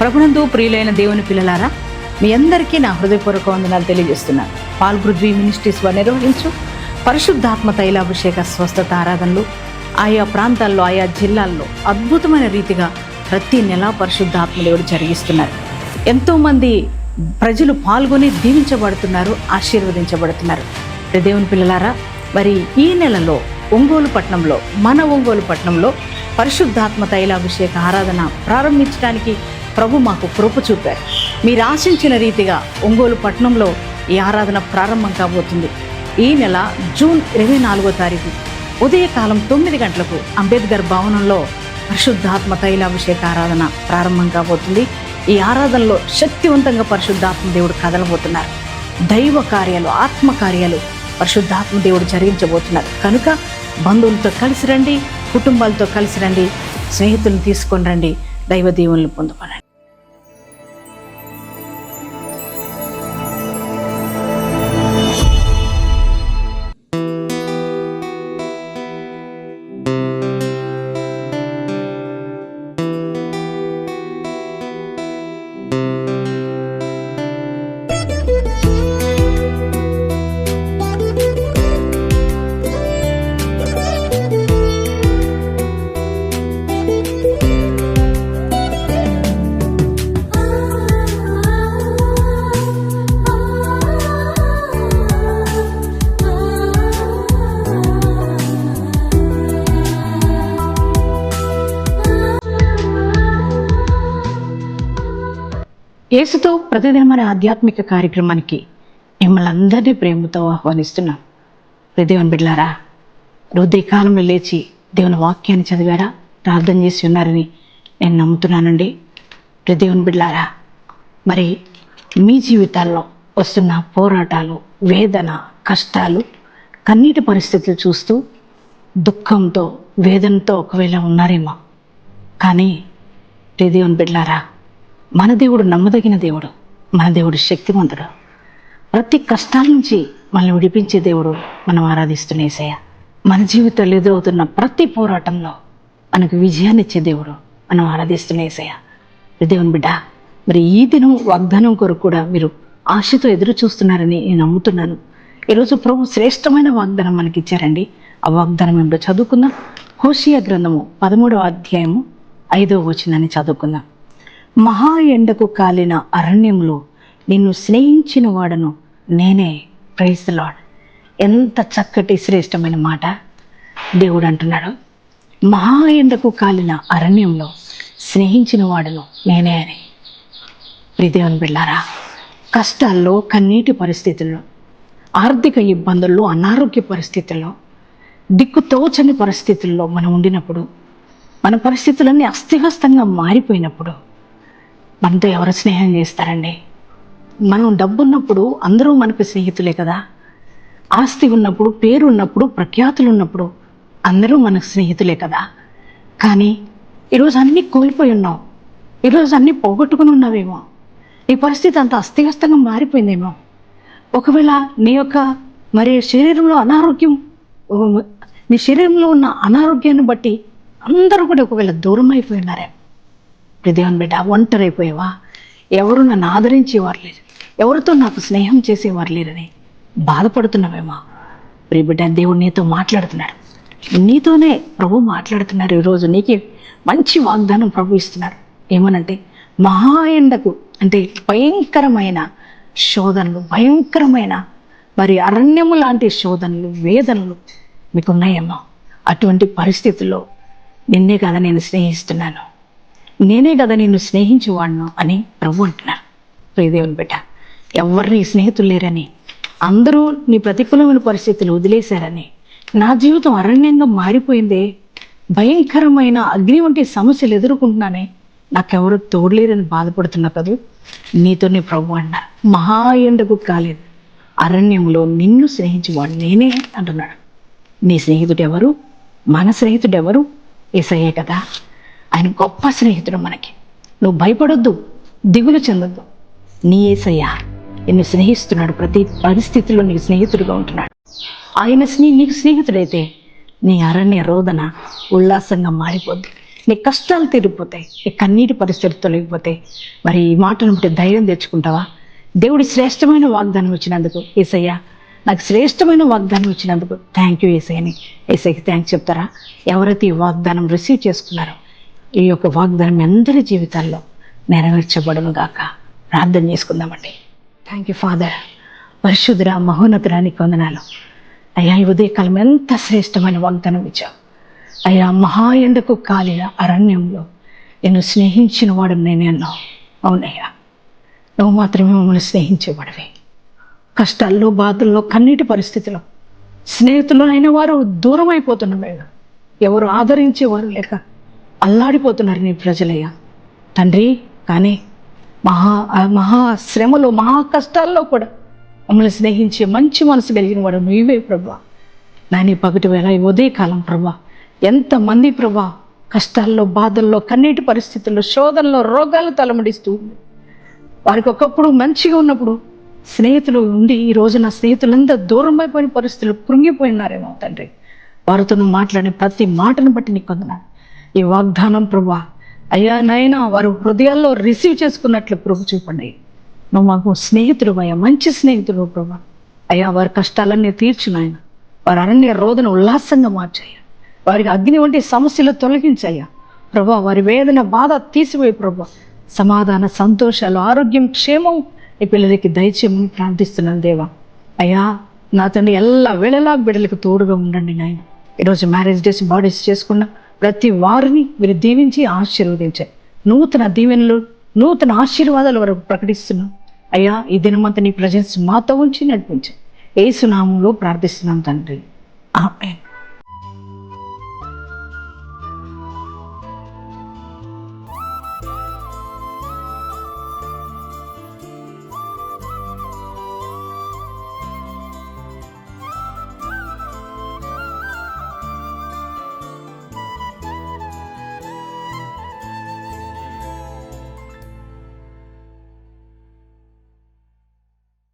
ప్రభునందు ప్రియులైన దేవుని పిల్లలారా మీ అందరికీ నా హృదయపూర్వక వందనాలు తెలియజేస్తున్నాను. పాల్ పృథ్వీ మినిస్ట్రీస్ వారు నిర్వహించు పరిశుద్ధాత్మ తైలాభిషేక స్వస్థత ఆరాధనలు ఆయా ప్రాంతాల్లో ఆయా జిల్లాల్లో అద్భుతమైన రీతిగా ప్రతి నెల పరిశుద్ధాత్మ దేవుడు జరిగిస్తున్నారు. ఎంతోమంది ప్రజలు పాల్గొని దీవించబడుతున్నారు ఆశీర్వదించబడుతున్నారు. దేవుని పిల్లలారా మరి ఈ నెలలో ఒంగోలు పట్టణంలో మన ఒంగోలు పట్టణంలో పరిశుద్ధాత్మ తైలాభిషేక ఆరాధన ప్రారంభించడానికి ప్రభు మాకు కృప చూపారు. మీరు ఆశించిన రీతిగా ఒంగోలు పట్టణంలో ఈ ఆరాధన ప్రారంభం కాబోతుంది. ఈ నెల జూన్ ఇరవై నాలుగో తారీఖు ఉదయకాలం తొమ్మిది గంటలకు అంబేద్కర్ భవనంలో పరిశుద్ధాత్మ తైలాభిషేక ఆరాధన ప్రారంభం కాబోతుంది. ఈ ఆరాధనలో శక్తివంతంగా పరిశుద్ధాత్మ దేవుడు కదలబోతున్నారు. దైవ కార్యాలు ఆత్మ కార్యాలు పరిశుద్ధాత్మ దేవుడు జరిగించబోతున్నారు. కనుక బంధువులతో కలిసి రండి కుటుంబాలతో కలిసి రండి స్నేహితులను తీసుకొని రండి దైవ దీవులను పొందుకోనండి యేసుతో ప్రతిదినమైన ఆధ్యాత్మిక కార్యక్రమానికి మిమ్మల్ని అందరినీ ప్రేమతో ఆహ్వానిస్తున్నాం. దేవుని బిడ్లారా ఉదయ లేచి దేవుని వాక్యాన్ని చదివారా? ప్రార్థన చేసి ఉన్నారని నేను నమ్ముతున్నానండి. దేవుని బిడ్లారా మరి మీ జీవితాల్లో వస్తున్న పోరాటాలు వేదన కష్టాలు కన్నీటి పరిస్థితులు చూస్తూ దుఃఖంతో వేదనతో ఒకవేళ ఉన్నారేమో. కానీ దేవుని బిడ్లారా మన దేవుడు నమ్మదగిన దేవుడు మన దేవుడు శక్తివంతుడు. ప్రతి కష్టాల నుంచి మనల్ని విడిపించే దేవుడు మనం ఆరాధిస్తున్నేసయ్య మన జీవితంలో ఎదురవుతున్న ప్రతి పోరాటంలో మనకు విజయాన్ని ఇచ్చే దేవుడు మనం ఆరాధిస్తున్నేసయ్య దేవుని బిడ్డ మరి ఈ దినం వాగ్దానం కొరకు కూడా మీరు ఆశతో ఎదురు చూస్తున్నారని నేను నమ్ముతున్నాను. ఈరోజు ప్రభు శ్రేష్టమైన వాగ్దానం మనకి ఇచ్చారండి. ఆ వాగ్దానం ఏమిటో చదువుకుందాం. హోషియా గ్రంథము పదమూడవ అధ్యాయము ఐదవ వచనాన్ని చదువుకుందాం. మహా ఎండకు కాలిన అరణ్యంలో నిన్ను స్నేహించిన వాడను నేనే. ప్రైజ్ లాడ్ ఎంత చక్కటి శ్రేష్టమైన మాట దేవుడు అంటున్నాడు. మహా ఎండకు కాలిన అరణ్యంలో స్నేహించిన వాడను నేనే అని. ప్రిదేవన్ బిళ్ళారా కష్టాల్లో కన్నీటి పరిస్థితుల్లో ఆర్థిక ఇబ్బందుల్లో అనారోగ్య పరిస్థితుల్లో దిక్కు తోచని పరిస్థితుల్లో మనం ఉండినప్పుడు మన పరిస్థితులన్నీ అస్థివ్యస్తంగా మారిపోయినప్పుడు మనతో ఎవరు స్నేహం చేస్తారండి? మనం డబ్బు ఉన్నప్పుడు అందరూ మనకు స్నేహితులే కదా. ఆస్తి ఉన్నప్పుడు పేరు ఉన్నప్పుడు ప్రఖ్యాతులు ఉన్నప్పుడు అందరూ మనకు స్నేహితులే కదా. కానీ ఈరోజు అన్నీ కోల్పోయి ఉన్నావు ఈరోజు అన్నీ పోగొట్టుకుని ఉన్నావేమో. నీ పరిస్థితి అంత అస్తవ్యస్తంగా మారిపోయిందేమో. ఒకవేళ నీ యొక్క మరి శరీరంలో అనారోగ్యం నీ శరీరంలో ఉన్న అనారోగ్యాన్ని బట్టి అందరూ కూడా ఒకవేళ దూరం అయిపోయి దేవుని బిడ్డ ఒంటరైపోయావా? ఎవరు నన్ను ఆదరించేవారు లేరు. ఎవరితో నాకు స్నేహం చేసేవారు లేరని బాధపడుతున్నావేమో. ప్రియ బిడ్డ దేవుడు నీతో మాట్లాడుతున్నాడు. నీతోనే ప్రభు మాట్లాడుతున్నారు ఈరోజు. నీకే మంచి వాగ్దానం ప్రభు ఇస్తున్నారు ఏమనంటే మహా ఎండకు అంటే భయంకరమైన శోధనలు భయంకరమైన మరి అరణ్యము లాంటి శోధనలు వేదనలు మీకు అటువంటి పరిస్థితుల్లో నిన్నే కదా నేను స్నేహిస్తున్నాను. నేనే కదా నిన్ను స్నేహించేవాడును అని ప్రభు అంటున్నారు. ప్రియదేవుని బిడ్డ ఎవరిని స్నేహితులు లేరని అందరూ నీ ప్రతికూలమైన పరిస్థితులు వదిలేశారని నా జీవితం అరణ్యంగా మారిపోయిందే భయంకరమైన అగ్ని వంటి సమస్యలు ఎదుర్కొంటున్నానే నాకెవరు తోడలేరని బాధపడుతున్నా నీతో నీ ప్రభు అన్నారు మహా ఎండకు కాలేదు అరణ్యంలో నిన్ను స్నేహించేవాడు నేనే అంటున్నాడు. నీ స్నేహితుడు ఎవరు? మన స్నేహితుడు ఎవరు? ఏసయ్యే కదా. ఆయన గొప్ప స్నేహితుడు మనకి. నువ్వు భయపడొద్దు దిగులు చెందొద్దు. నీ ఏసయ్యా నిన్ను స్నేహిస్తున్నాడు ప్రతి పరిస్థితిలో నీకు స్నేహితుడుగా ఉంటున్నాడు. ఆయన స్నే నీకు స్నేహితుడైతే నీ అరణ్య రోదన ఉల్లాసంగా మారిపోద్ది. నీ కష్టాలు తీరిపోతాయి నీ కన్నీటి పరిస్థితులు తొలగిపోతాయి. మరి ఈ మాటను బట్టి ధైర్యం తెచ్చుకుంటావా? దేవుడి శ్రేష్టమైన వాగ్దానం ఇచ్చినందుకు ఏసయ్యా నాకు శ్రేష్టమైన వాగ్దానం ఇచ్చినందుకు థ్యాంక్ యూ ఏసయ్యని. ఏసయ్యకి థ్యాంక్స్ చెప్తారా? ఎవరైతే ఈ వాగ్దానం రిసీవ్ చేసుకున్నారో ఈ యొక్క వాగ్దానం అందరి జీవితాల్లో నెరవేర్చబడును గాక. ప్రార్థన చేసుకుందామండి. థ్యాంక్ యూ ఫాదర్ పరిశుద్ధుర మహోన్నతురానికి వందనాలు. అయ్యా ఈ ఉదయకాలం ఎంత శ్రేష్టమైన వాగ్దానం ఇచ్చావు. అయ్యా మహా ఎండకు కాలిన అరణ్యంలో నేను స్నేహించిన వాడు నేనే అన్నావు. అవునయ్యా నువ్వు మాత్రమే మమ్మల్ని స్నేహించేవాడివి. కష్టాల్లో బాధల్లో కన్నీటి పరిస్థితిలో స్నేహితులు అయిన వారు దూరం అయిపోతున్నాం మేడం ఎవరు ఆదరించేవారు లేక అల్లాడిపోతున్నారు నీ ప్రజలయ్యా. తండ్రి కానీ మహా మహా శ్రమలో మహా కష్టాల్లో కూడా మమ్మల్ని స్నేహించే మంచి మనసు కలిగిన వాడు నువ్వే ప్రభా. నాని పగటి వేళ ఉదయకాలం ప్రభా ఎంతమంది ప్రభా కష్టాల్లో బాధల్లో కన్నీటి పరిస్థితుల్లో శోధనలో రోగాలు తలమడిస్తూ ఉంది. వారికి ఒకప్పుడు మంచిగా ఉన్నప్పుడు స్నేహితులు ఉండి ఈ రోజు నా స్నేహితులంతా దూరం అయిపోయిన పరిస్థితులు కృంగిపోయినారేమో తండ్రి. వారితో నువ్వు మాట్లాడే ప్రతి మాటను బట్టి నీకు వందనాలు. ఈ వాగ్దానం ప్రభా అయ్యా నాయనా వారు హృదయాల్లో రిసీవ్ చేసుకున్నట్లు ప్రభు చూపండి. నువ్వు మాకు స్నేహితుడు అయ్యా మంచి స్నేహితుడు ప్రభా. అయ్యా వారి కష్టాలన్నీ తీర్చు నాయన. వారి అరణ్య రోదన ఉల్లాసంగా మార్చాయ్యా. వారికి అగ్ని వంటి సమస్యలు తొలగించాయ్యా. ప్రభా వారి వేదన బాధ తీసిపోయి ప్రభా. సమాధాన సంతోషాలు ఆరోగ్యం క్షేమం ఈ పిల్లలకి దయచేయమని ప్రార్థిస్తున్నాను దేవా. అయ్యా నా తండ్రి ఎల్ల వేళలా బిడ్డలకు తోడుగా ఉండండి నాయన. ఈరోజు మ్యారేజ్ డేస్ బాడీస్ చేసుకున్న ప్రతి వారిని మీరు దీవించి ఆశీర్వదించాయి నూతన దీవెనలు నూతన ఆశీర్వాదాలు వరకు ప్రకటిస్తున్నాం. అయ్యా ఈ దినమంతా నీ ప్రజెన్స్ మాతో ఉంచి నడిపించాయి ఏసునామంలో ప్రార్థిస్తున్నాం తండ్రి. ఆమె